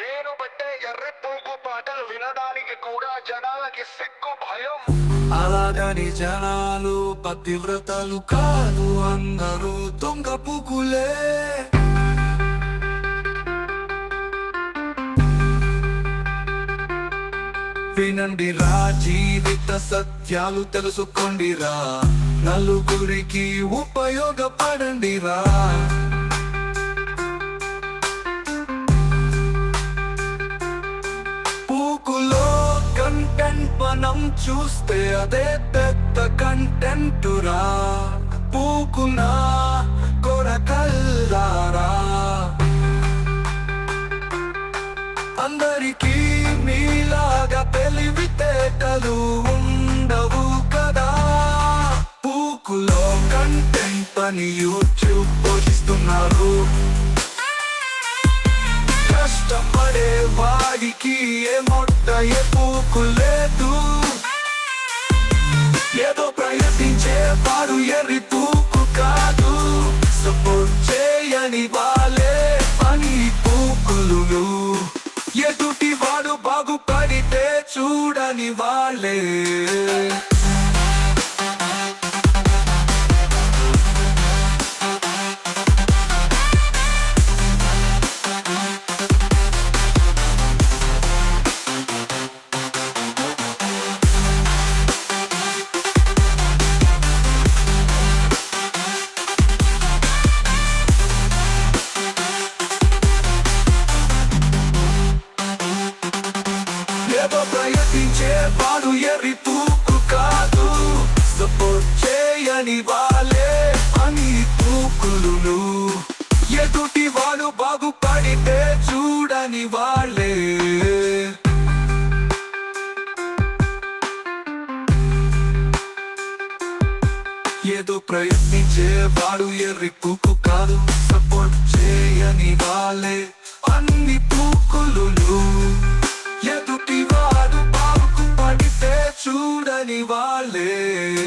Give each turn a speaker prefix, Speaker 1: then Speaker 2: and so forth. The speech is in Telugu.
Speaker 1: నేను ఎర్ర పువ్వు పాటలు వినడానికి కూడా జనాలకి సిక్కు భయం.
Speaker 2: అలాగని జనాలు పతివ్రతలు కాదు అందరూ దొంగ వినండి రా జీవిత సత్యాలు తెలుసుకోండిరా నలుగురికి ఉపయోగపడండి రా. పూకులో కంటెంట్ మనం చూస్తే అదే పెద్ద కంటెంటురా పూకునా పూకున కొరకల్లారా. అందరికీ మీలాగా తెలివితేటలు ఉండవు కదా. పూకులో కంటెంట్ అని యూట్యూబ్ పోషిస్తున్నారు. వాడికి ఏ మొట్ట ఏ పూకు లేదు. ఏదో ప్రయత్నించే వాడు ఎర్రి తూకు కాదు. సపోర్ట్ చేయని వాళ్ళే పని పూకులు ఎదుటి వాడు బాగుపడితే చూడని వాళ్ళే. వాడు ఎర్రి తూకు కాదు. సపోర్ట్ చేయని వాళ్ళే అని తూకులు ఎదుటి వాడు బాగుపడితే చూడని వాళ్ళే. ఏదో ప్రయత్నించే వాడు ఎర్రి పూకు కాదు. సపోర్ట్ చేయని వాళ్ళే. தனி வாழு.